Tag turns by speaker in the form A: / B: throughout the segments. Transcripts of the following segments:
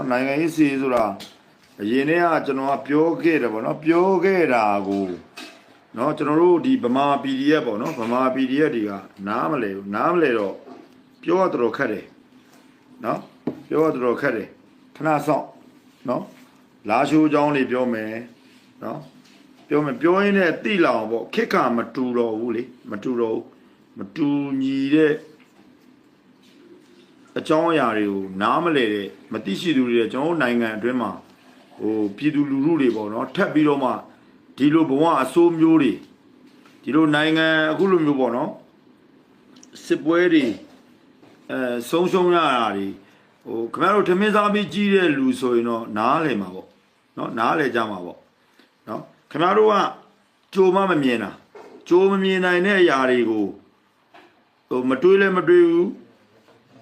A: နော်နိုင်ငံရေးစီဆိုတာအရင်တည်းကကျွန်တော်ကပြောခဲ့တယ်ပေါ့နော်ပြောခဲ့တာကိုနော်ကျွန်တော်တို့ဒီဗမာ PDF ပေါ့နော်ဗမာ PDF တွေကနားမလဲဘူးနားမလဲတော့ပြောရတော်ခက်တယ်နော်ပြောရတော်ခက်တယ်ခဏဆောင်နော်လာရှိုးအကြောင်းလေးပြောမယ်နော်ပြောမယ်ပြောရင်းနဲ့တိလောင်ပေါ့ခက်ကမတူတော့ဘူးလေမတူတော့ဘူးမတူညီတဲ့ အကြောင်းအရာတွေကိုနားမလဲတဲ့မသိရှိသူတွေတဲ့ကျွန်တော်တို့နိုင်ငံအတွင်းမှာဟိုပြည်သူလူထုတွေပေါ့နော်ထပ်ပြီးတော့မှဒီလိုဘဝအဆိုးမျိုးတွေဒီလိုနိုင်ငံအခုလိုမျိုးပေါ့နော်စစ်ပွဲတွေအဲဆုံးရှုံးရတာတွေဟိုခင်ဗျားတို့ထမင်းစားပြီးကြီးတဲ့လူဆိုရင်တော့နားလည်မှာပေါ့နော်နားလည်ကြမှာပေါ့နော်ခင်ဗျားတို့ကကြိုမမမြင်တာကြိုမမြင်နိုင်တဲ့အရာတွေကိုဟိုမတွေးလဲမတွေးဘူး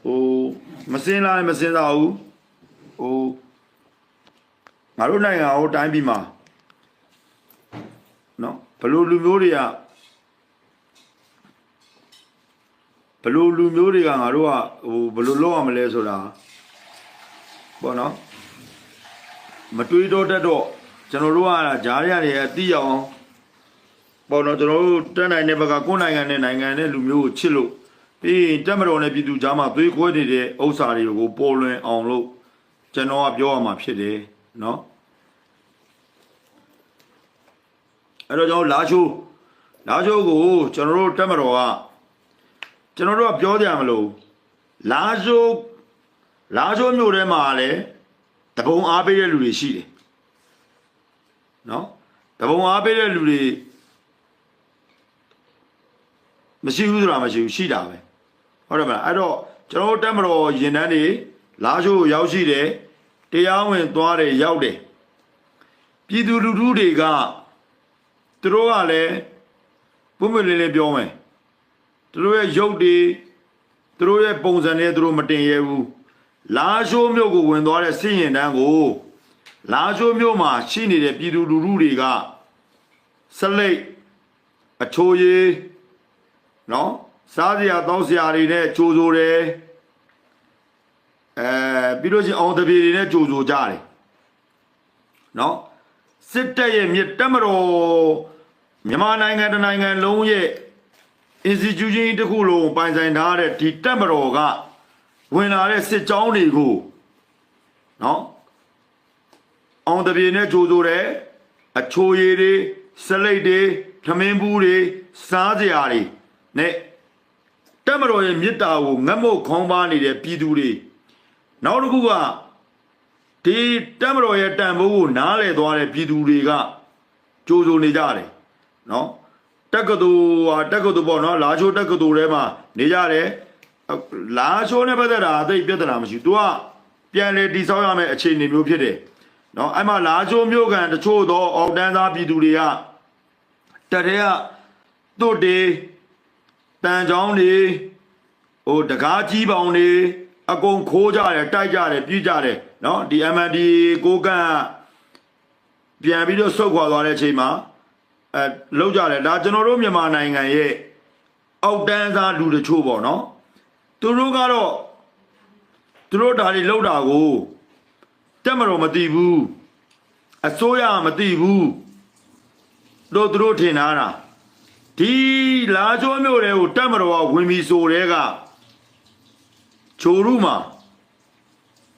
A: ဟိုမစင်းလာလည်းမစင်းစားဘူးဟိုငါတို့နိုင်ငံဟိုတိုင်းပြည်မှာနော်ဘလို့လူမျိုးတွေကဘလို့လူမျိုးတွေကငါတို့ကဟိုဘလို့လောက်ရမလဲဆိုတာပေါ့နော်မတွေးတော့တတ်တော့ကျွန်တော်တို့ကဂျားရတွေအတိအောင်ပေါ့နော်ကျွန်တော်တို့တက်နိုင်တဲ့ဘက်ကကိုယ်နိုင်ငံနဲ့နိုင်ငံနဲ့လူမျိုးကိုချစ်လို့ ပြီးရင်တက်မတော်နဲ့ပြည်သူကြားမှာသွေးခွဲနေတဲ့ဥစ္စာတွေကိုပေါ်လွင်အောင်လို့ကျွန်တော်ကပြောရမှာဖြစ်တယ်နော်အဲ့တော့ကျွန်တော်လာချိုးလာချိုးကိုကျွန်တော်တို့တက်မတော်ကကျွန်တော်တို့ကပြောကြရမလို့လာချိုးလာချိုးမြို့ထဲမှာလည်းတပုံအားပေးတဲ့လူတွေရှိတယ်နော်တပုံအားပေးတဲ့လူတွေမရှိဘူးဆိုတာမရှိဘူးရှိတာပဲ ဟုတ်တယ်မလားအဲ့တော့ကျွန်တော်တို့တက်မတော်ရင်တန်းတွေလာရှိုးရောက်ရှိတယ်တရားဝင်သွားတယ်ရောက်တယ်ပြည်သူလူထုတွေကသူတို့ကလည်းပုံမလေးလေးပြောမယ်သူတို့ရဲ့ရုပ်တွေသူတို့ရဲ့ပုံစံတွေသူတို့မတင်ရဘူးလာရှိုးမြို့ကိုဝင်သွားတဲ့စစ်ရင်တန်းကိုလာရှိုးမြို့မှာရှိနေတဲ့ပြည်သူလူထုတွေကစလိတ်အချိုးရည်နော် စားစရာတောင်းစရာတွေနဲ့ကြိုးစိုးတယ်အဲပြီးလို့ရှိရင်အောင်တပြေတွေနဲ့ကြိုးစိုးကြတယ်နော်စစ်တပ်ရဲ့မြစ်တက်မတော်မြန်မာနိုင်ငံတစ်နိုင်ငံလုံးရဲ့ institution တစ်ခုလုံးပိုင်ဆိုင်ထားတဲ့ဒီတက်မတော်ကဝင်လာတဲ့စစ်ကြောင်းတွေကိုနော်အောင်တပြေနဲ့ကြိုးစိုးတယ်အချိုရည်တွေစလိတ်တွေထမင်းဘူးတွေစားစရာတွေနဲ့ တက်မတော်ရဲ့မေတ္တာကိုငတ်မုတ်ခေါင်းပါနေတဲ့ပြည်သူတွေနောက်တစ်ခုကဒီတက်မတော်ရဲ့တန်ဖိုးကိုနားလဲသွားတဲ့ပြည်သူတွေကကြိုးစိုးနေကြတယ်နော်တက္ကသိုလ်ဟာတက္ကသိုလ်ပေါ့နော်လာချိုးတက္ကသိုလ်ထဲမှာနေကြတယ်လာချိုးနဲ့ပတ်သက်တာအသိပြဿနာမရှိဘူး तू ကပြန်လေတိဆောက်ရမယ့်အခြေအနေမျိုးဖြစ်တယ်နော်အဲ့မှာလာချိုးမျိုးကန်တချို့သောအောက်တန်းသားပြည်သူတွေကတတဲ့ကတို့တေ တန်ချောင်းတွေဟိုတကားကြီးပေါင်တွေအကုန်ခိုးကြတယ်တိုက်ကြတယ်ပြေးကြတယ်နော်ဒီ MND ကိုကန့်ပြန်ပြီးတော့ဆုတ်ခွာသွားတဲ့အချိန်မှာအဲလောက်ကြတယ်ဒါကျွန်တော်တို့မြန်မာနိုင်ငံရဲ့အောက်တန်းသားလူတချို့ပေါ့နော်သူတို့ကတော့သူတို့ဒါတွေလောက်တာကိုတက်မတော်မသိဘူးအစိုးရမသိဘူးတို့သူတို့ထင်ထားတာ ဒီလာချိုးမြို့တွေကိုတက်မတော်ကဝင်ပြီးဆိုတဲ့ကချိုရုမှာ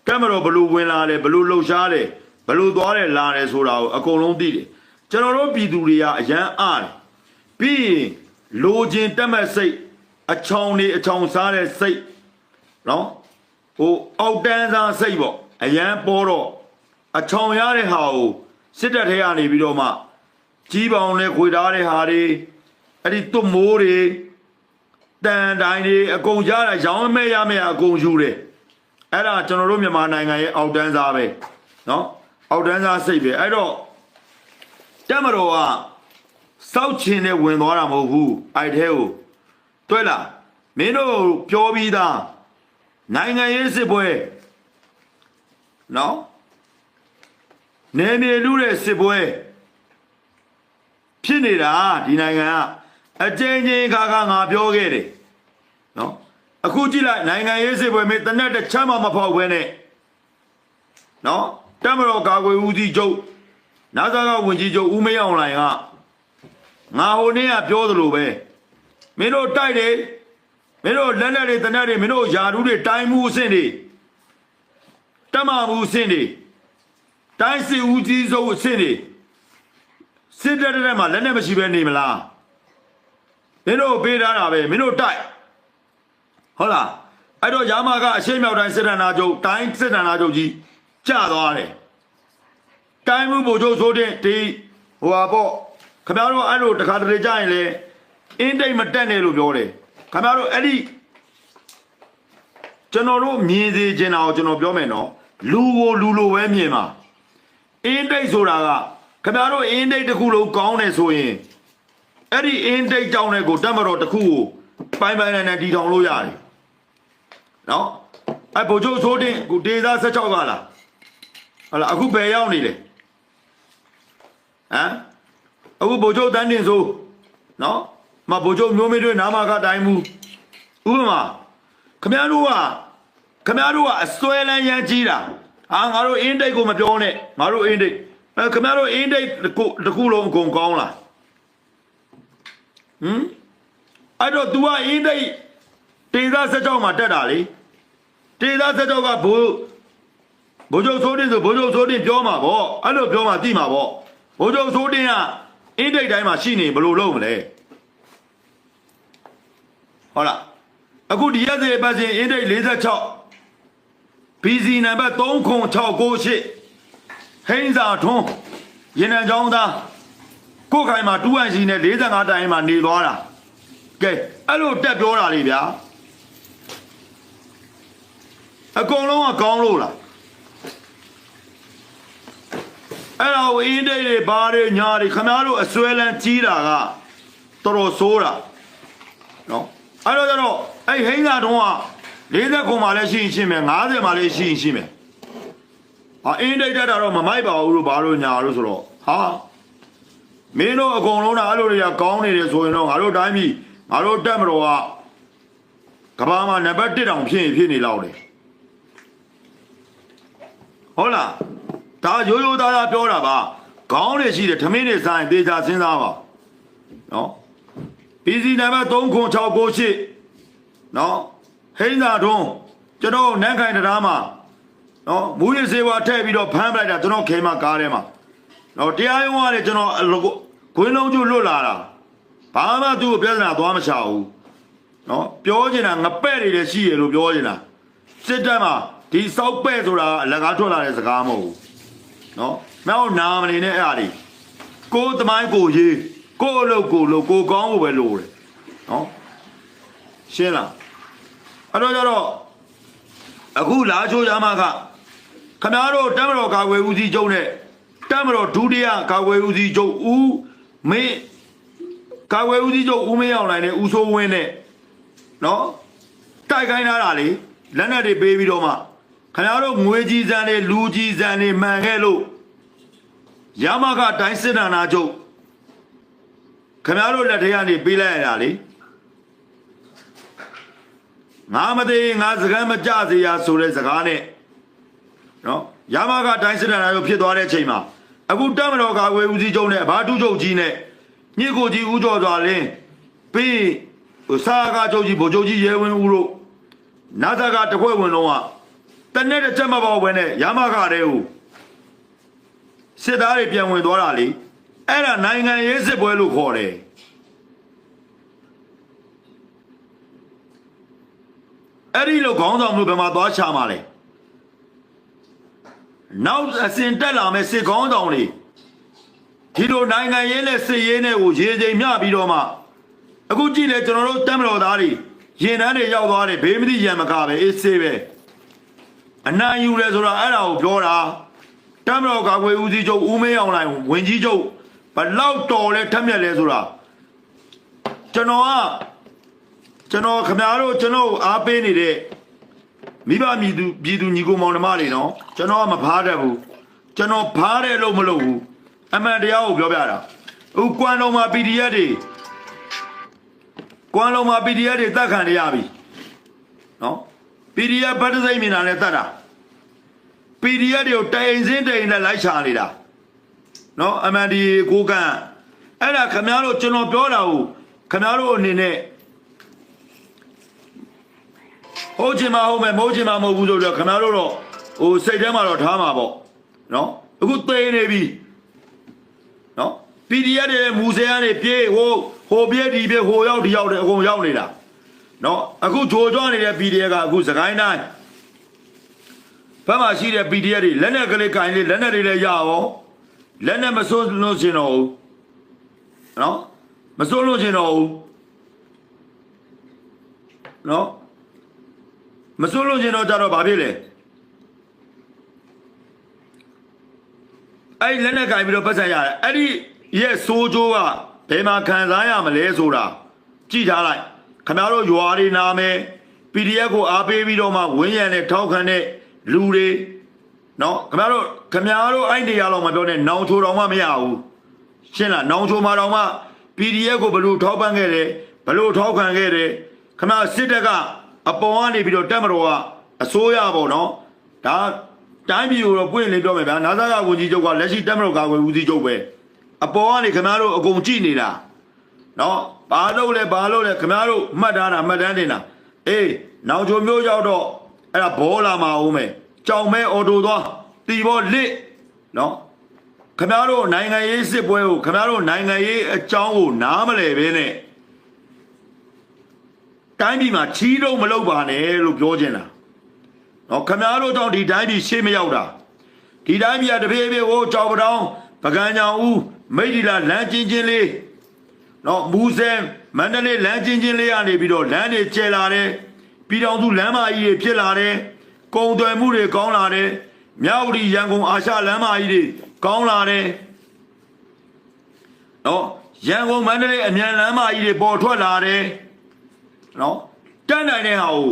A: တက်မတော်ဘလို့ဝင်လာတယ်ဘလို့လှုပ်ရှားတယ်ဘလို့သွားတယ်လာတယ်ဆိုတာကိုအကုန်လုံးသိတယ်ကျွန်တော်တို့ပြည်သူတွေကအရန်အားတယ်ပြီးရင်လိုချင်တက်မဲ့စိတ်အချောင်နေအချောင်စားတဲ့စိတ်နော်ဟိုအောက်တန်းစားစိတ်ပေါ့အရန်ပေါ်တော့အချောင်ရတဲ့ဟာကိုစစ်တပ်ထဲကနေပြီးတော့မှကြီးပေါင်နဲ့ခွေထားတဲ့ဟာတွေ အဲ့ဒီသွတ်မိုးတွေတန်တိုင်းတွေအကုန်ရတာရောင်းမဲ့ရမဲ့အကုန်ယူတယ်အဲ့ဒါကျွန်တော်တို့မြန်မာနိုင်ငံရဲ့အောက်တန်းစားပဲเนาะအောက်တန်းစားစိတ်ပဲအဲ့တော့တက်မတော်ကစောက်ချင်နဲ့ဝင်သွားတာမဟုတ်ဘူးအဲ့ထဲကိုတွဲလားမင်းတို့ပြောပြီးသားနိုင်ငံရေးစစ်ပွဲเนาะနေမြေလူတဲ့စစ်ပွဲ ဖြစ်နေတာဒီနိုင်ငံက အကျဉ်းချင်းခါခါငါပြောခဲ့တယ်နော်အခုကြည့်လိုက်နိုင်ငံရေးစစ်ပွဲမေးတနက်တစ်ချမ်းမှမဖောက်ဘဲနဲ့နော်တက်မတော်ကာကွယ်ဦးစီးချုပ်နာဇာကဝင်ကြီးချုပ်ဦးမေအောင်လိုင်ကငါဟိုနေ့ကပြောသလိုပဲမင်းတို့တိုက်တယ်မင်းတို့လက်လက်တွေတနက်တွေမင်းတို့ယာဓုတွေတိုင်းမှုအဆင့်တွေတက်မမှုအဆင့်တွေတိုင်းစီဦးကြီးဆုံးအဆင့်တွေစစ်တပ်တဲ့မှာလက်နဲ့မရှိဘဲနေမလား မင်းတို့ပေးထားတာပဲမင်းတို့တိုက်ဟုတ်လားအဲ့တော့ရာမကအရှိမြောက်တိုင်းစစ်တပ်နာချုပ်တိုင်းစစ်တပ်နာချုပ်ကြီးကျသွားတယ်တိုင်းမှုဗိုလ်ချုပ်ဆိုတဲ့ဒီဟိုဟာပေါ့ခင်ဗျားတို့အဲ့လိုတခါတလေကြရင်လေအင်းတိတ်မတက်နဲ့လို့ပြောတယ်ခင်ဗျားတို့အဲ့ဒီကျွန်တော်တို့မြင်စေချင်တာကိုကျွန်တော်ပြောမယ်နော်လူကိုလူလိုပဲမြင်ပါအင်းတိတ်ဆိုတာကခင်ဗျားတို့အင်းတိတ်တစ်ခုလုံးကောင်းတယ်ဆိုရင် အဲ့ဒီအင်းတိတ်ကြောင်းတဲ့ကိုတက်မတော်တစ်ခုကိုပိုင်ပိုင်နိုင်နိုင်တည်ထောင်လို့ရတယ်နော်အဲ့ဗိုလ်ချုပ်ဆိုတဲ့ကိုဒေသ16ကလားဟလာအခုဘယ်ရောက်နေလဲဟမ်အခုဗိုလ်ချုပ်တန်းတင်ဆိုနော်မဗိုလ်ချုပ်မျိုးမေးတွေနာမကတိုင်းမူဥပမာခမရတို့ကခမရတို့ကအစွဲလန်းရမ်းကြီးတာဟာငါတို့အင်းတိတ်ကိုမပြောနဲ့ငါတို့အင်းတိတ်အဲခမရတို့အင်းတိတ်တစ်ခုတစ်ခုလုံးအကုန်ကောင်းလား ဟမ်အဲ့တော့ तू ကအင်းတိတ်တေသာ16မှာတက်တာလေတေသာ16ကဘိုးဘိုးချုပ်စိုးတင်ဆိုဘိုးချုပ်စိုးတင်ပြောမှာပေါ့အဲ့လိုပြောမှာသိမှာပေါ့ဘိုးချုပ်စိုးတင်ကအင်းတိတ်တိုင်းမှာရှိနေဘယ်လိုလုပ်မလဲဟုတ်လားအခုဒီရက်စေပတ်စဉ်အင်းတိတ်46 BC နံပါတ်3698ဟိန်းစာထွန်းရင်နံချောင်းသား ကိုယ်ခိုင်မှာတူအန်စီနဲ့45တိုင်မှာနေသွားတာကဲအဲ့လိုတက်ပြောတာလေဗျာအကုန်လုံးကကောင်းလို့လားအဲ့တော့အင်းတိတ်တွေဘာတွေညာတွေခမားတို့အစွဲလန်းကြီးတာကတော်တော်ဆိုးတာနော်အဲ့တော့ကျတော့အဲ့ဟိန်းစာထွန်းက40ခုမှလည်းရှိရင်ရှိမယ်50မှလည်းရှိရင်ရှိမယ်ဟာအင်းတိတ်တက်တာတော့မမိုက်ပါဘူးလို့ဘာလို့ညာလို့ဆိုတော့ဟာ မင်းတို့အကုန်လုံးကအဲ့လိုတွေကကောင်းနေတယ်ဆိုရင်တော့ငါတို့တိုင်းပြည်ငါတို့တက်မတော်ကကဘာမှာနံပါတ်1တောင်ဖြစ်ရင်ဖြစ်နေလောက်တယ်ဟုတ်လားဒါရိုးရိုးသားသားပြောတာပါခေါင်းတွေရှိတယ်ထမင်းတွေစားရင်သေချာစဉ်းစားပါနော် PC နံပါတ်3698နော်ဟိန်းသာတွန်းကျွန်တော်နန်းခိုင်တရားမှာနော်မူရစေဝါထည့်ပြီးတော့ဖမ်းပလိုက်တာကျွန်တော်ခဲမကားထဲမှာ နော်တရားရုံးကလည်းကျွန်တော်ခွင်းလုံးကျလွတ်လာတာဘာမှသူ့ကိုပြဿနာသွားမချဘူးနော်ပြောချင်တာငပဲ့တွေလည်းရှိရလို့ပြောချင်တာစစ်တပ်မှာဒီစောက်ပဲ့ဆိုတာအလကားထွက်လာတဲ့စကားမဟုတ်ဘူးနော်မောင်နာမနေနဲ့အဲ့ဒါလေးကိုယ်သမိုင်းကိုရေးကိုယ်အလုပ်ကိုလုပ်ကိုယ်ကောင်းဖို့ပဲလုပ်တယ်နော်ရှင်းလားအဲ့တော့ကျတော့အခုလာချိုးရမကခမားတို့တမတော်ကာကွယ်ဦးစီးချုပ်နဲ့ တမတော်ဒုတိယကာကွယ်ဦးစီးချုပ်ဦးမင်းကာကွယ်ဦးစီးချုပ်ဦးမင်းအောင်နိုင်နဲ့ဦးစိုးဝင်းနဲ့နော်တိုက်ခိုင်းထားတာလေလက်နက်တွေပေးပြီးတော့မှခင်ဗျားတို့ငွေကြီးစံတွေလူကြီးစံတွေမှန်ခဲ့လို့ရမကတိုင်းစစ်ဌာနချုပ်ခင်ဗျားတို့လက်ထက်ကနေပေးလိုက်ရတာလေငါမသေးငါစကားမကြစေရဆိုတဲ့စကားနဲ့နော်ရမကတိုင်းစစ်ဌာနချုပ်ဖြစ်သွားတဲ့အချိန်မှာ အခုတက်မတော်ကာကွယ်ဦးစီးချုပ်နဲ့ဘာတူချုပ်ကြီးနဲ့ညစ်ကိုကြီးဦးကျော်စွာလင်းပြီးဟိုစာကားချုပ်ကြီးဗိုလ်ချုပ်ကြီးရဲဝင်းဦးတို့နာဇာကတခွဲဝင်တော့ကတနေ့တစ်ချက်မပေါ့ဘဲနဲ့ရမကတဲ့ဟိုစစ်သားတွေပြန်ဝင်သွားတာလေအဲ့ဒါနိုင်ငံရေးစစ်ပွဲလို့ခေါ်တယ်အဲ့ဒီလိုခေါင်းဆောင်မှုဘယ်မှာသွားချမှာလဲ နောက်အစဉ်တက်လာမဲ့စစ်ခေါင်းဆောင်တွေဒီလိုနိုင်ငံရေးနဲ့စစ်ရေးနဲ့ကိုရေချိန်မျှပြီးတော့မှအခုကြည့်လေကျွန်တော်တို့တမ်းမတော်သားတွေရင်တန်းတွေရောက်သွားတယ်ဘေးမသိရံမကပဲအေးဆေးပဲအနာယူလဲဆိုတာအဲ့ဒါကိုပြောတာတမ်းမတော်ကာကွယ်ဦးစီးချုပ်ဦးမင်းအောင်နိုင်ဝင်ကြီးချုပ်ဘလောက်တော်လဲထက်မြက်လဲဆိုတာကျွန်တော်ကကျွန်တော်ခမရတို့ကျွန်တော်အားပေးနေတဲ့ မိဘမြည်သူပြည်သူညီကိုမောင်နှမတွေနော်ကျွန်တော်ကမဖားတတ်ဘူးကျွန်တော်ဖားတယ်လို့မလုပ်ဘူးအမှန်တရားကိုပြောပြတာဥကွမ်လုံးမှာ PDF တွေကွမ်လုံးမှာ PDF တွေတတ်ခံရရပြီနော် PDF ဗတ်တစိမ့်မြင်တာနဲ့တတ်တာ PDF တွေကိုတိုင်စင်းတိုင်နဲ့လိုက်ချနေတာနော်အမှန်ဒီကိုကန်အဲ့ဒါခင်ဗျားတို့ကျွန်တော်ပြောတာကိုခင်ဗျားတို့အနေနဲ့ ဟုတ်ချင်မဟုတ်မယ်မဟုတ်ချင်မမဟုတ်ဘူးဆိုတော့ခင်ဗျားတို့တော့ဟိုစိတ်ထဲမှာတော့ထားမှာပေါ့နော်အခုသေနေပြီနော် PDF တွေမူဆယ်ကနေပြေးဟိုဟိုပြေးဒီပြေးဟိုရောက်ဒီရောက်တယ်အကုန်ရောက်နေတာနော်အခုဂျိုကြွနေတဲ့ PDF ကအခုစကိုင်းတိုင်းဘက်မှာရှိတဲ့ PDF တွေလက်နဲ့ကလေးကင်လေးလက်နဲ့တွေလည်းရအောင်လက်နဲ့မစိုးလို့ရှင်တော့ဘူးနော်မစိုးလို့ရှင်တော့ဘူးနော် မစိုးလို့ရှင်တော့ကြတော့ဘာဖြစ်လဲအဲ့ဒီလက်နဲ့ကင်ပြီးတော့ပတ်ဆက်ရတယ်အဲ့ဒီရဲ့စိုးကြိုးကဘယ်မှာခံစားရမလဲဆိုတာကြည့်ထားလိုက်ခင်ဗျားတို့ရွာတွေနာမယ် PDF ကိုအားပေးပြီးတော့မှဝင်းရံနဲ့ထောက်ခံတဲ့လူတွေနော်ခင်ဗျားတို့ခင်ဗျားတို့အဲ့ဒီရတော့မပြောနဲ့နောင်ချိုတော်မှမရဘူးရှင်းလားနောင်ချိုမှာတော့မှ PDF ကိုဘယ်လိုထောက်ပံ့ခဲ့တယ်ဘယ်လိုထောက်ခံခဲ့တယ်ခင်ဗျားစစ်တပ်က အပေါ်ကနေပြီးတော့တက်မတော်ကအစိုးရပေါ့နော်ဒါတိုင်းပြည်ကိုတော့ပွင့်လင်းပြောမယ်ဗျာနာဇာကဝန်ကြီးချုပ်ကလက်ရှိတက်မတော်ကာကွယ်ဦးစီးချုပ်ပဲအပေါ်ကနေခင်ဗျားတို့အကုန်ကြည့်နေတာနော်ဘာလို့လဲဘာလို့လဲခင်ဗျားတို့မှတ်ထားတာမှတ်တမ်းတင်တာအေးနောင်ချိုမျိုးရောက်တော့အဲ့ဒါဘောလာမအောင်မယ်ကြောင်မဲအော်တိုသွားတီဘောလစ်နော်ခင်ဗျားတို့နိုင်ငံရေးစစ်ပွဲကိုခင်ဗျားတို့နိုင်ငံရေးအကြောင်းကိုနားမလဲပဲနဲ့ တိုင်းပြည်မှာချီးတော့မလုပ်ပါနဲ့လို့ပြောချင်တာနော်ခင်ဗျားတို့တော့ဒီတိုင်းပြည်ရှေ့မရောက်တာဒီတိုင်းပြည်ကတပြေးပြေးဟိုကြောက်ပတောင်းပကံကြောင်ဦးမိတ်ဒီလာလမ်းချင်းချင်းလေးနော်မူဆယ်မန္တလေးလမ်းချင်းချင်းလေးကနေပြီးတော့လမ်းတွေကျဲလာတယ်ပြည်တော်စုလမ်းမကြီးတွေဖြစ်လာတယ်ကုံသွယ်မှုတွေကောင်းလာတယ်မြောက်ရီရန်ကုန်အာရှလမ်းမကြီးတွေကောင်းလာတယ်နော်ရန်ကုန်မန္တလေးအမြန်လမ်းမကြီးတွေပေါ်ထွက်လာတယ် နော်တက်နိုင်တဲ့ဟာကို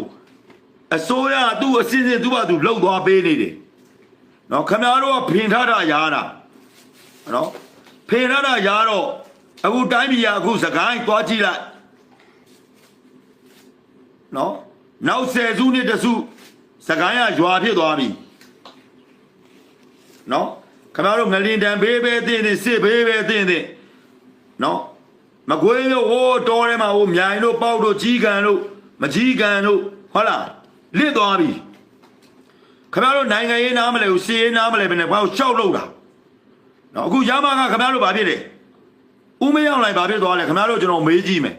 A: အစိုးရသူ့အစစ်စစ်သူ့ဘာသူလှုပ်သွားပေးနေတယ်နော်ခမရတို့ကဖင်ထားတာရားတာနော်ဖင်ထားတာရားတော့အခုတိုင်းပြည်ကအခုစကိုင်းသွားကြည့်လိုက်နော်နောက်ဆယ်စုနှစ်တစုစကိုင်းကရွာဖြစ်သွားပြီနော်ခင်ဗျားတို့ငလင်တန်ဘေးပဲတင်းတင်းစစ်ဘေးပဲတင်းတင်းနော် မကွေးမျိုးဟိုးတော်ထဲမှာဟိုမြိုင်တို့ပေါက်တို့ကြီးကန်တို့မကြီးကန်တို့ဟုတ်လားလစ်သွားပြီခင်ဗျားတို့နိုင်ငံရေးနားမလဲဘူးစီရေးနားမလဲဘယ်နဲ့ဘာလို့ရှောက်လို့တာနော်အခုရမကခင်ဗျားတို့ဘာဖြစ်လဲဦးမရောက်လိုက်ဘာဖြစ်သွားလဲခင်ဗျားတို့ကျွန်တော်မေးကြည့်မယ်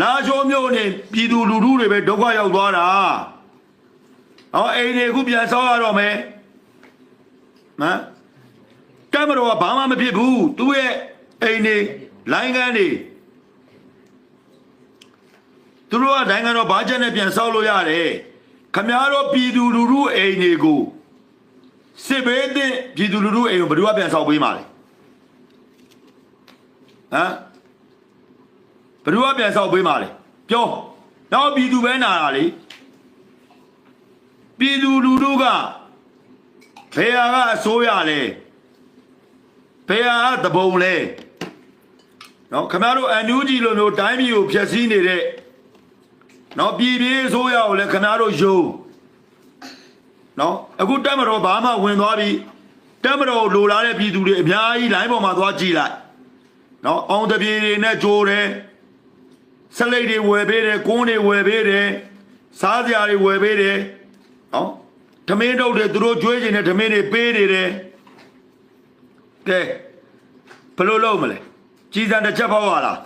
A: လာချိုးမျိုးနဲ့ပြည်သူလူထုတွေပဲဒုက္ခရောက်သွားတာဟောအိမ်တွေအခုပြန်ဆောက်ရတော့မယ်ဟမ်ကင်မရာကဘာမှမဖြစ်ဘူးသူ့ရဲ့ အိမ်တွေလိုင်းကန်းတွေသူတို့ကနိုင်ငံတော်ဘာချက်နဲ့ပြန်ဆောက်လို့ရတယ်ခင်ဗျားတို့ပြည်သူလူထုအိမ်တွေကိုစစ်ဘေးတဲ့ပြည်သူလူထုအိမ်ကိုဘယ်သူကပြန်ဆောက်ပေးမှာလဲဟမ်ဘယ်သူကပြန်ဆောက်ပေးမှာလဲပြောနောက်ပြည်သူပဲနာတာလေပြည်သူလူထုကဘယ်ဟာကအစိုးရလဲဘယ်ဟာကတပုံလဲ နော်ခင်ဗျားတို့အန်ယူဂျီလိုမျိုးတိုင်းပြည်ကိုဖျက်ဆီးနေတဲ့နော်ပြည်ပြည်အစိုးရကိုလည်းခင်ဗျားတို့ယုံနော်အခုတက်မတော်ဘာမှဝင်သွားပြီတက်မတော်လိုလားတဲ့ပြည်သူတွေအများကြီးလိုင်းပေါ်မှာသွားကြည့်လိုက်နော်အောင်တပြေတွေနဲ့ကြိုးတယ်ဆက်လိတ်တွေဝယ်ပေးတယ်ကွန်းတွေဝယ်ပေးတယ်စားစရာတွေဝယ်ပေးတယ်နော်ဓမင်းတုပ်တွေသူတို့ကျွေးခြင်းနဲ့ဓမင်းတွေပေးနေတယ်ကဲဘယ်လိုလုပ်မလဲ ကြီးစံတစ်ချက်ဖောက်ရလား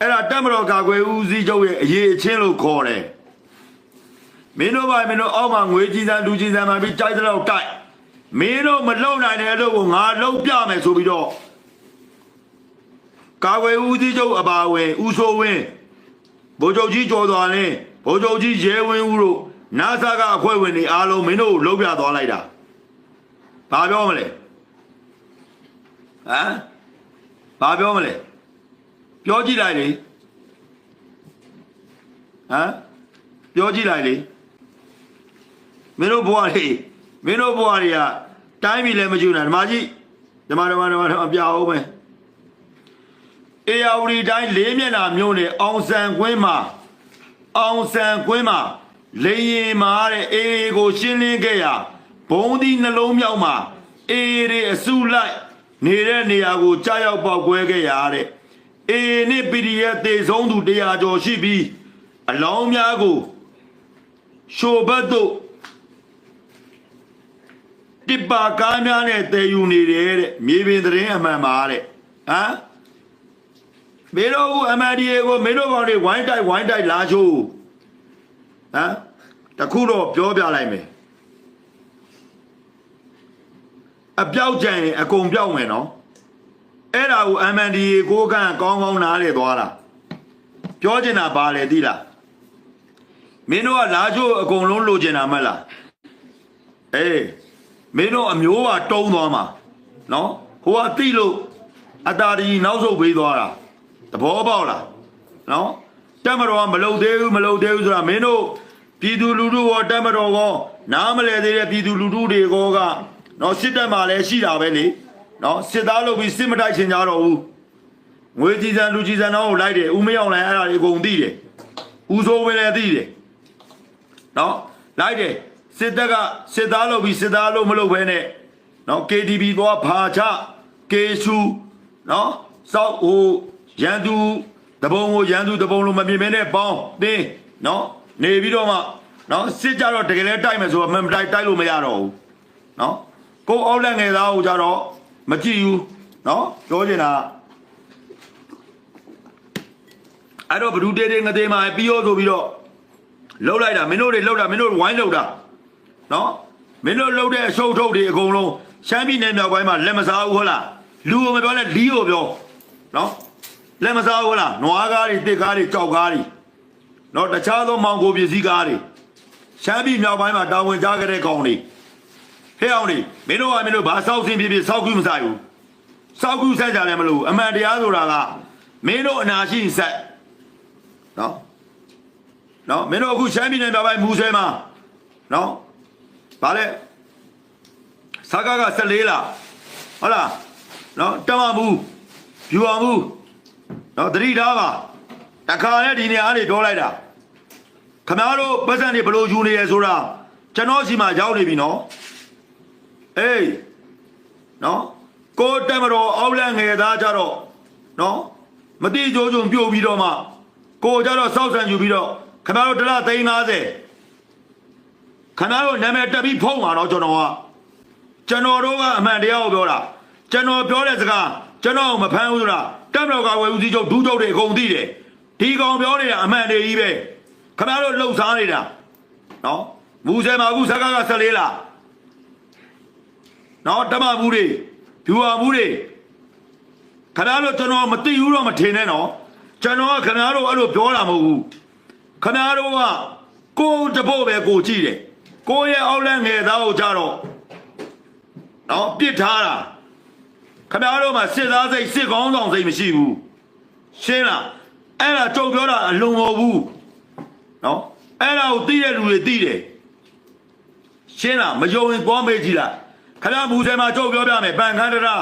A: အဲ့ဒါတက်မတော်ကာကွယ်ဦးစီးချုပ်ရဲ့အရေးအချင်းလို့ခေါ်တယ်မင်းတို့ဘာမင်းတို့အောက်မှာငွေကြီးစံလူကြီးစံမှပြီးကြိုက်တဲ့လောက်တိုက်မင်းတို့မလုံနိုင်တဲ့အလုပ်ကိုငါလုံပြမယ်ဆိုပြီးတော့ကာဝေဦးစီးချုပ်အပါဝင်ဦးဆိုးဝင်းဗိုလ်ချုပ်ကြီးကျော်သွားလင်းဗိုလ်ချုပ်ကြီးရဲဝင်းဦးတို့နာဆာကအဖွဲ့ဝင်တွေအားလုံးမင်းတို့ကိုလုံပြသွားလိုက်တာ ဘာပြောမလဲဟမ်ဘာပြောမလဲပြောကြည့်လိုက်လေဟမ်ပြောကြည့်လိုက်လေမင်းတို့ဘွားတွေမင်းတို့ဘွားတွေကတိုင်းပြည်လည်းမကျူနိုင်ဓမ္မကြီးဓမ္မဓမ္မဓမ္မဓမ္မပြအောင်မယ်အေယာဝတီတိုင်းလေးမျက်နှာမြို့နယ်အောင်ဆန်ကွင်းမှာအောင်ဆန်ကွင်းမှာလေရင်မာတဲ့အေးကိုရှင်းလင်းခဲ့ရာ ဘုံဒီနှလုံးမြောက်မှာအေးတွေအစုလိုက်နေတဲ့နေရာကိုကြားရောက်ပေါက်ကွဲခဲ့ရတဲ့အေးနဲ့ PDF တေဆုံးသူ100ကျော်ရှိပြီးအလောင်းများကိုရှိုဘတ်တို့တစ်ပါကားများနဲ့တည်ယူနေတယ်တဲ့မြေပြင်သတင်းအမှန်ပါတဲ့ဟမ်မင်းတို့ MDA ကိုမင်းတို့ကောင်တွေဝိုင်းတိုက်ဝိုင်းတိုက်လာချိုးဟမ်တခုတော့ပြောပြလိုက်မယ် အပြောက်ကြံရင်အကုန်ပြောက်မယ်နော်အဲ့ဒါကို MDA ကိုကန့်ကောင်းကောင်းနားလေသွားတာပြောချင်တာပါလေသိလားမင်းတို့ကလာချိုးအကုန်လုံးလိုချင်တာမဟုတ်လားအေးမင်းတို့အမျိုးပါတုံးသွားမှာနော်ဟိုကတိလို့အတာဒီနောက်ဆုတ်ပေးသွားတာသဘောပေါက်လားနော်တက်မတော်ကမလုံသေးဘူးမလုံသေးဘူးဆိုတာမင်းတို့ပြည်သူလူထုရောတက်မတော်ကောနားမလဲသေးတဲ့ပြည်သူလူထုတွေကောက နော်စစ်တပ်မှာလည်းရှိတာပဲလေနော်စစ်သားလုပ်ပြီးစစ်မတိုက်ချင်ကြတော့ဘူးငွေကြီးစံလူကြီးစံတော့ကိုလိုက်တယ်ဦးမရောက်လိုက်အဲ့ဒါတွေအကုန်သိတယ်ဦးစိုးဝင်းလည်းသိတယ်နော်လိုက်တယ်စစ်တပ်ကစစ်သားလုပ်ပြီးစစ်သားလုပ်မလုပ်ဘဲနဲ့နော် KTB သွားဖာချကေရှူနော်စောက်ဟိုရန်သူတပုံကိုရန်သူတပုံလိုမမြင်မဲနဲ့ပေါင်းတင်းနော်နေပြီးတော့မှနော်စစ်ကြတော့တကယ်လဲတိုက်မယ်ဆိုတော့မမတိုက်တိုက်လို့မရတော့ဘူးနော် ကိုအောက်လက်ငယ်သားကိုကြတော့မကြည့်ဘူးနော်ပြောချင်တာအဲ့တော့ဘဒူတေးတေးငသေးမှာပြီးရောဆိုပြီးတော့လှုပ်လိုက်တာမင်းတို့တွေလှုပ်တာမင်းတို့ဝိုင်းလှုပ်တာနော်မင်းတို့လှုပ်တဲ့အရှုပ်ထုတ်တွေအကုန်လုံးရှမ်းပြည်နယ်မြောက်ပိုင်းမှာလက်မစားဘူးဟုတ်လားလူကိုမပြောနဲ့လီးကိုပြောနော်လက်မစားဘူးဟုတ်လားနွားကားတွေတစ်ကားတွေကြောက်ကားတွေနော်တခြားသောမောင်ကိုပစ္စည်းကားတွေရှမ်းပြည်မြောက်ပိုင်းမှာတာဝန်ကြားကြတဲ့ကောင်တွေ ဟဲ့အောင်တွေမင်းတို့ကမင်းတို့ဘာစောက်စင်းဖြစ်ဖြစ်စောက်ကူးမဆိုင်ဘူးစောက်ကူးဆက်ကြလည်းမလို့အမှန်တရားဆိုတာကမင်းတို့အနာရှိဆက်နော်နော်မင်းတို့အခုရှမ်းပြည်နယ်မြောက်ပိုင်းမူဆဲမှာနော်ဗာလဲစကားက14လားဟုတ်လားနော်တမဘူးဖြူအောင်ဘူးနော်တတိထားပါတခါနဲ့ဒီနေရာနေပြောလိုက်တာခမားတို့ပတ်စံတွေဘလို့ယူနေရဆိုတာကျွန်တော်စီမှာရောက်နေပြီနော် အေးနော်ကိုတက်မတော်အောက်လက်ငယ်သားကြတော့နော်မတိကြိုးကြုံပြုတ်ပြီးတော့မှကိုကြတော့စောက်ဆန်ယူပြီးတော့ခမားတို့တလား350ခမားတို့နာမည်တက်ပြီးဖုံးပါတော့ကျွန်တော်ကကျွန်တော်တို့ကအမှန်တရားကိုပြောတာကျွန်တော်ပြောတဲ့စကားကျွန်တော်မဖမ်းဘူးဆိုတာတက်မတော်ကဝယ်ဦးစီးချုပ်ဒူးချုပ်တွေအကုန်သိတယ်ဒီကောင်ပြောနေတာအမှန်တည်းကြီးပဲခမားတို့လှုပ်ရှားနေတာနော်မူဆယ်မှာအခုစကားက14လား နော်တမဘူးတွေဖြူဟာဘူးတွေခင်ဗျားတို့ကျွန်တော်မသိဘူးတော့မထင်နဲ့နော်ကျွန်တော်ကခင်ဗျားတို့အဲ့လိုပြောတာမဟုတ်ဘူးခင်ဗျားတို့ကကိုယ်တပုတ်ပဲကိုကြည့်တယ်ကိုယ့်ရဲ့အောက်လက်ငယ်သားကိုကြတော့နော်ပြစ်ထားတာခင်ဗျားတို့မှာစစ်သားစိတ်စစ်ကောင်းဆောင်စိတ်မရှိဘူးရှင်းလားအဲ့ဒါကြုံပြောတာအလွန်မဟုတ်ဘူးနော်အဲ့ဒါကိုသိတဲ့လူတွေသိတယ်ရှင်းလားမယုံရင်သွားမေးကြည့်လား ခင်ဗျားမူဆယ်မှာကြုံပြောပြမယ်ပန်ခန်းတရာ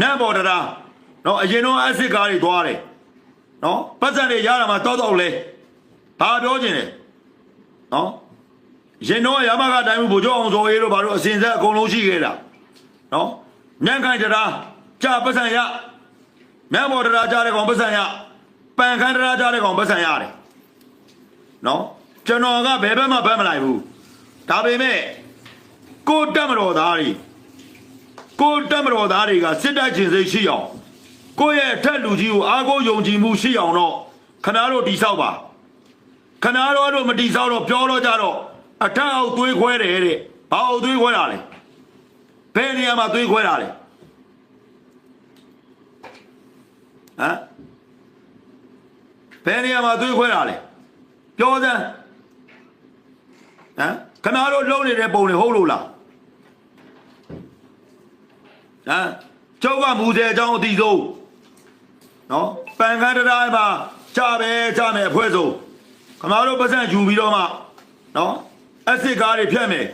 A: နတ်ပေါ်တရာနော်အရင်တော့အစ်စ်ကားတွေသွားတယ်နော်ပတ်စံတွေရတာမှာတောက်တော့လဲဘာပြောချင်လဲနော်ရင်တော့ရမကတိုင်းမှုဗိုလ်ချုပ်အောင်စော်ရေးတို့ဘာလို့အစင်ဆက်အကုန်လုံးရှိခဲ့တာနော်ညံ့ခိုင်တရာကြာပတ်စံရမြတ်မော်တရာကြားတဲ့ကောင်ပတ်စံရပန်ခန်းတရာကြားတဲ့ကောင်ပတ်စံရတယ်နော်ကျွန်တော်ကဘယ်ဘက်မှဗတ်မလိုက်ဘူးဒါပေမဲ့ကိုတက်မတော်သားတွေ ကိုတက်မတော်သားတွေကစစ်တပ်ချင်းစိတ်ရှိအောင်ကိုယ့်ရဲ့အထက်လူကြီးကိုအားကိုးယုံကြည်မှုရှိအောင်တော့ခဏတို့တိဆောက်ပါခဏတို့တို့မတိဆောက်တော့ပြောတော့ကြတော့အထက်အောက်သွေးခွဲတယ်တဲ့ဘာအောက်သွေးခွဲတာလဲဘယ်နေရာမှာသွေးခွဲတာလဲဟမ်ဘယ်နေရာမှာသွေးခွဲတာလဲပြောစမ်းဟမ်ခဏတို့လုံးနေတဲ့ပုံတွေဟုတ်လို့လား ဟမ်ကျောက်ကမူတယ်အကြောင်းအတီးဆုံးနော်ပန်ခန်းတရားမှာကြပဲကြမယ်အဖွဲ့ဆုံးခမားတို့ပတ်စံယူပြီးတော့မှနော်အက်စစ်ကားတွေဖြတ်မယ်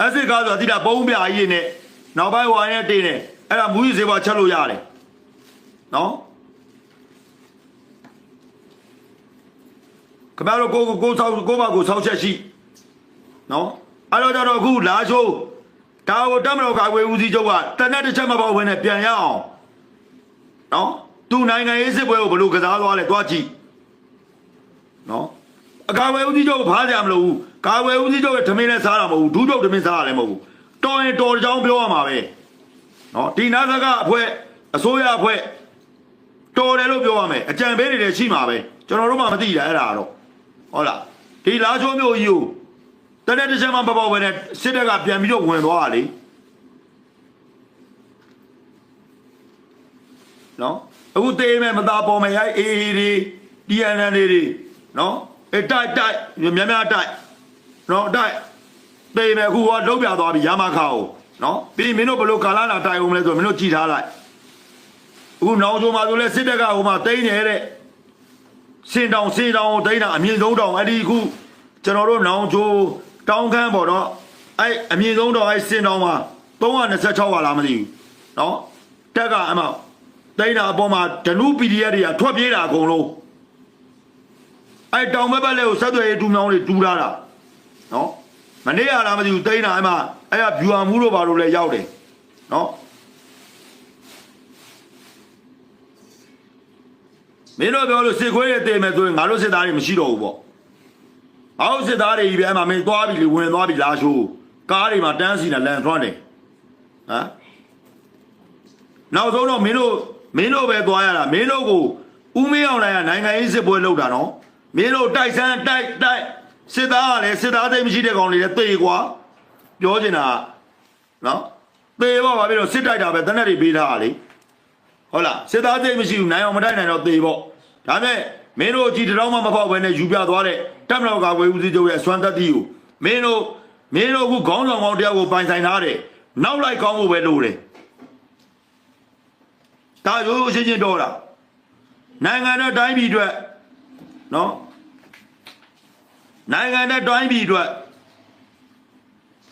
A: အက်စစ်ကားဆိုတာတိတာပုံးပြကြီးနဲ့နောက်ပိုင်းဝိုင်းနဲ့တင်းတယ်အဲ့ဒါမူကြီးစေပါချက်လို့ရတယ်နော်ခင်ဗျားတို့ကိုကိုကိုဆောက်ကိုပါကိုဆောက်ချက်ရှိနော်အဲ့တော့ကြတော့အခုလာချိုး ဒါကိုတမတော်ကာကွယ်ဦးစီးချုပ်ကတနက်တစ်ချက်မပေါ့ဘဲနဲ့ပြန်ရအောင်နော်သူနိုင်ငံရေးစစ်ပွဲကိုဘယ်လိုကစားသွားလဲတွားကြည့်နော်အကာဝယ်ဦးစီးချုပ်ကိုဖားကြမလို့ဘူးကာဝယ်ဦးစီးချုပ်ရဲ့ဓမင်းနဲ့စားတာမဟုတ်ဘူးဒူးချုပ်ဓမင်းစားတာလည်းမဟုတ်ဘူးတော်ရင်တော်ကြောင်ပြောရမှာပဲနော်ဒီနာသကအဖွဲအစိုးရအဖွဲတော်တယ်လို့ပြောရမယ်အကြံပေးတွေလည်းရှိမှာပဲကျွန်တော်တို့မှမသိတာအဲ့ဒါတော့ဟုတ်လားဒီလာချိုးမျိုးကြီးကို တနေ့တစ်ချက်မှမပေါ့ပဲနဲ့စစ်တပ်ကပြန်ပြီးတော့ဝင်သွားတာလေနော်အခုတေးမယ်မသားပေါ်မယ်ရိုက်အေးအေးတွေ DNN တွေတွေနော်အဲတိုက်တိုက်များများတိုက်နော်တိုက်တေးမယ်အခုကလုံးပြသွားပြီရမခါကိုနော်ပြီးရင်မင်းတို့ဘလို့ကာလာလာတိုက်အောင်မလဲဆိုမင်းတို့ကြည်ထားလိုက်အခုနောင်ချိုမှာဆိုလဲစစ်တပ်ကဟိုမှာတိန်းနေတဲ့စင်တောင်စင်တောင်ကိုတိန်းတာအမြင့်ဆုံးတောင်အဲ့ဒီအခုကျွန်တော်တို့နောင်ချို တောင်းခမ်းပေါ့နော်အဲ့အမြင့်ဆုံးတောင်အဲ့စင်တောင်မှာ326ပါလားမသိဘူးနော်တက်ကအမတိန်းတာအပေါ်မှာဒနု PDF တွေကထွက်ပြေးတာအကုန်လုံးအဲ့တောင်ဘက်ဘက်လေးကိုဆက်သွယ်ရေးတူမြောင်းတွေတူထားတာနော်မနေ့ကလားမသိဘူးတိန်းတာအဲ့မှာအဲ့ကဗျူဟာမှုတို့ဘာလို့လဲရောက်တယ်နော်မင်းတို့ပြောလို့စစ်ခွေးတွေတည်မယ်ဆိုရင်ငါတို့စစ်သားတွေမရှိတော့ဘူးပေါ့။ အောက်စစ်သားတွေကြီးပဲအမှမင်းသွားပြီလေဝင်သွားပြီလားရှိုးကားတွေမှာတန်းစီနေလန်ထွန်းတယ်။ဟမ်နောက်ဆုံးတော့မင်းတို့မင်းတို့ပဲသွားရတာမင်းတို့ကိုဦးမင်းအောင်လိုင်ကနိုင်ငံရေးစစ်ပွဲလုပ်တာနော်မင်းတို့တိုက်ဆန်းတိုက်တိုက်စစ်သားကလည်းစစ်သားသိမ်းမရှိတဲ့ကောင်တွေလည်းတေကွာပြောချင်တာကနော်တေပေါ့ဗာပြီးတော့စစ်တိုက်တာပဲတနက်တွေပေးထားတာလေဟုတ်လားစစ်သားသိမ်းမရှိဘူးနိုင်အောင်မတိုက်နိုင်တော့တေပေါ့ဒါမဲ့ မင်းတို့အကြည့်တစ်တော့မှမဖောက်ဘဲနဲ့ယူပြသွားတဲ့တပ်မတော်ကာကွယ်ဦးစီးချုပ်ရဲ့အစွမ်းတက်တီကိုမင်းတို့မင်းတို့အခုခေါင်းဆောင်ကောင်းတယောက်ကိုပိုင်ဆိုင်ထားတယ်နောက်လိုက်ကောင်းဖို့ပဲလုပ်တယ်ဒါရိုးရိုးရှင်းရှင်းတော့တာနိုင်ငံနဲ့တိုင်းပြည်အတွက်နော်နိုင်ငံနဲ့တိုင်းပြည်အတွက်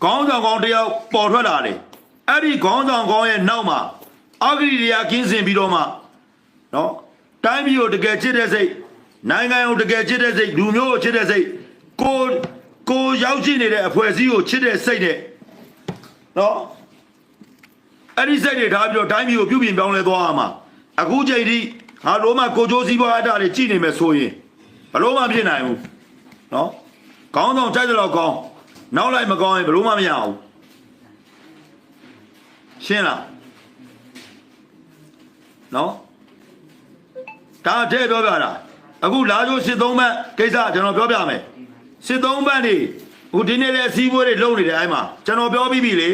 A: ခေါင်းဆောင်ကောင်းတယောက်ပေါ်ထွက်လာတယ်အဲ့ဒီခေါင်းဆောင်ကောင်းရဲ့နောက်မှာအဂရိတွေကကင်းစင်ပြီးတော့မှနော်တိုင်းပြည်ကိုတကယ်ချစ်တဲ့စိတ် နိုင်ငံကိုတကယ်ချစ်တဲ့စိတ်လူမျိုးကိုချစ်တဲ့စိတ်ကိုကိုရောက်ရှိနေတဲ့အဖွဲ့အစည်းကိုချစ်တဲ့စိတ်နဲ့နော်အဲ့ဒီစိတ်တွေထားပြီးတော့တိုင်းပြည်ကိုပြုပြင်ပြောင်းလဲသွားရမှာအခုချိန်ထိငါလုံးမကိုကြိုးစည်းပွားအတားတွေကြည်နေမယ်ဆိုရင်ဘလို့မှဖြစ်နိုင်ဘူးနော်ကောင်းဆောင်ကြိုက်တယ်တော့ကောင်းနောက်လိုက်မကောင်းရင်ဘလို့မှမရအောင်ရှင်းလားနော်ဒါအတဲ့ပြောပြတာ အခုလာကြိုးစစ်သုံးဘက်ကိစ္စကျွန်တော်ပြောပြမယ်စစ်သုံးဘက်နေဟိုဒီနေ့လည်းအစည်းအဝေးတွေလုပ်နေတယ်အဲ့မှာကျွန်တော်ပြောပြီးပြီလေ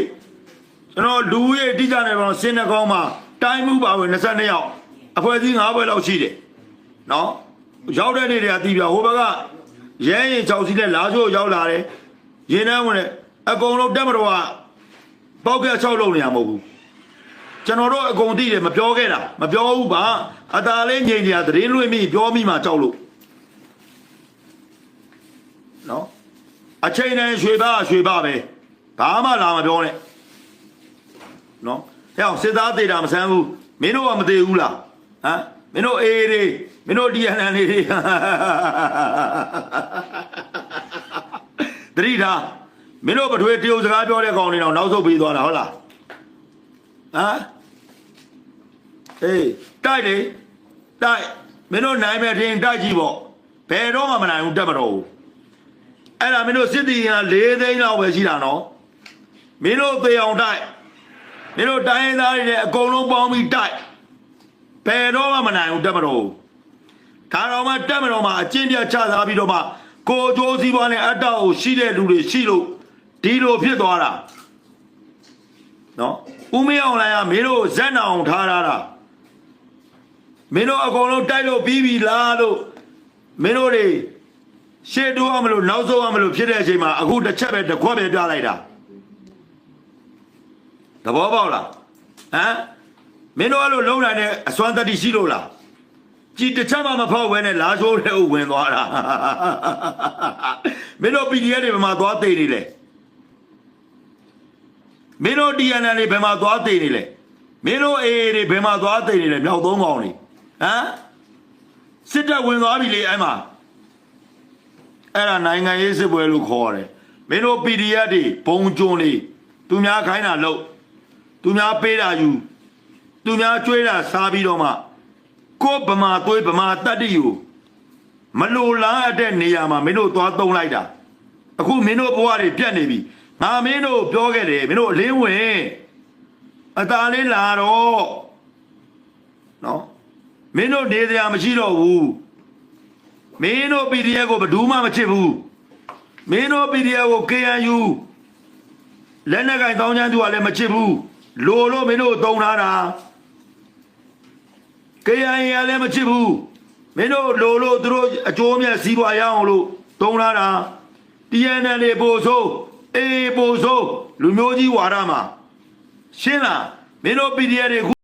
A: ကျွန်တော်လူရဲ့အတိအကျနဲ့တော့စင်းနှကောင်းမှာတိုင်းမှုပါဝင်22ယောက်အဖွဲ့အစည်း9ဘွဲလောက်ရှိတယ်နော်ရောက်တဲ့နေ့တွေကတီးပြဟိုဘက်ကရဲရင်6စီးနဲ့လာချိုးရောက်လာတယ်ရင်းနှန်းဝင်တယ်အကုန်လုံးတက်မတော်ကပေါက်က6လုံးနေရမဟုတ်ဘူး ကျွန်တော်တို့အကုန်သိတယ်မပြောခဲ့တာမပြောဘူးပါအตาလေးငြိမ်ကြသတင်းလွှင့်မိပြောမိမှကြောက်လို့နော်အချိန်တိုင်းရွှေပါရွှေပါပဲဘာမှလာမပြောနဲ့နော်ဟဲ့အောင်စစ်သားသေးတာမဆန်းဘူးမင်းတို့ကမသေးဘူးလားဟမ်မင်းတို့အေးတွေမင်းတို့ဒီအန်န်လေးတွေတတိထားမင်းတို့ပထွေတရုတ်စကားပြောတဲ့ကောင်တွေတော့နောက်ဆုတ်ပြီးသွားတာဟုတ်လား ဟမ်အေးတိုက်လေတိုက်မင်းတို့နိုင်မဲ့ထင်တိုက်ကြည့်ပေါ့ဘယ်တော့မှမနိုင်ဘူးတက်မတော်ဘူးအဲ့ဒါမင်းတို့စစ်တီဟာ၄သိန်းလောက်ပဲရှိတာနော်မင်းတို့သေအောင်တိုက်မင်းတို့တိုင်းရင်းသားတွေနဲ့အကုန်လုံးပေါင်းပြီးတိုက်ဘယ်တော့မှမနိုင်ဘူးတက်မတော်ဘူးဒါတော့မှတက်မတော်မှာအကျင့်ပြတ်ချစားပြီးတော့မှကိုကြိုးစည်းပွားနဲ့အတောက်ကိုရှိတဲ့လူတွေရှိလို့ဒီလိုဖြစ်သွားတာနော် ဦးမင်းအောင်လိုင်းကမင်းတို့ဇက်နာအောင်ထားရတာမင်းတို့အကုန်လုံးတိုက်လို့ပြီးပြီလားလို့မင်းတို့တွေရှေ့တိုးအောင်မလို့နောက်ဆုံးအောင်မလို့ဖြစ်တဲ့အချိန်မှာအခုတစ်ချက်ပဲတစ်ခွက်ပဲပြလိုက်တာသဘောပေါက်လားဟမ်မင်းတို့အဲ့လိုလုံနိုင်တဲ့အစွမ်းတတ္တိရှိလို့လားကြည်တစ်ချက်မှမဖောက်ဘဲနဲ့လာချိုးတဲ့ဥဝင်သွားတာမင်းတို့ PDF တွေဘယ်မှာသွားသိနေလဲ မင်းတို့ DNN တွေဘယ်မှာသွားသိနေလဲမင်းတို့ AA တွေဘယ်မှာသွားသိနေလဲမြောက်သုံးကောင်တွေဟမ်စစ်တပ်ဝင်သွားပြီလေအဲ့မှာအဲ့ဒါနိုင်ငံရေးစစ်ပွဲလို့ခေါ်ရတယ်မင်းတို့ PDF တွေဘုံကျွန်းလေးသူများခိုင်းတာလို့သူများပေးတာယူသူများကျွေးတာစားပြီးတော့မှကိုယ်ဗမာသွေးဗမာတတ္တိကိုမလိုလားအပ်တဲ့နေရာမှာမင်းတို့သွားသုံးလိုက်တာအခုမင်းတို့ဘဝတွေပြတ်နေပြီ ငါမင်းတို့ပြောခဲ့တယ်မင်းတို့အလင်းဝင်အตาလေးလာတော့နော်မင်းတို့နေစရာမရှိတော့ဘူးမင်းတို့ PDF ကိုဘယ်သူမှမချစ်ဘူးမင်းတို့ PDF ကို KNU လက်နက်ကင်တောင်းချမ်းသူကလည်းမချစ်ဘူးလိုလို့မင်းတို့တုံထားတာ KIA ကလည်းမချစ်ဘူးမင်းတို့လိုလို့သူတို့အကျိုးမြတ်စီးပွားရအောင်လို့တုံထားတာ TNN တွေပို့ဆိုး အေးပို့ဆိုးလူမျိုးကြီးဝါဒမှာရှင်းလားမင်းတို့ PDF တွေ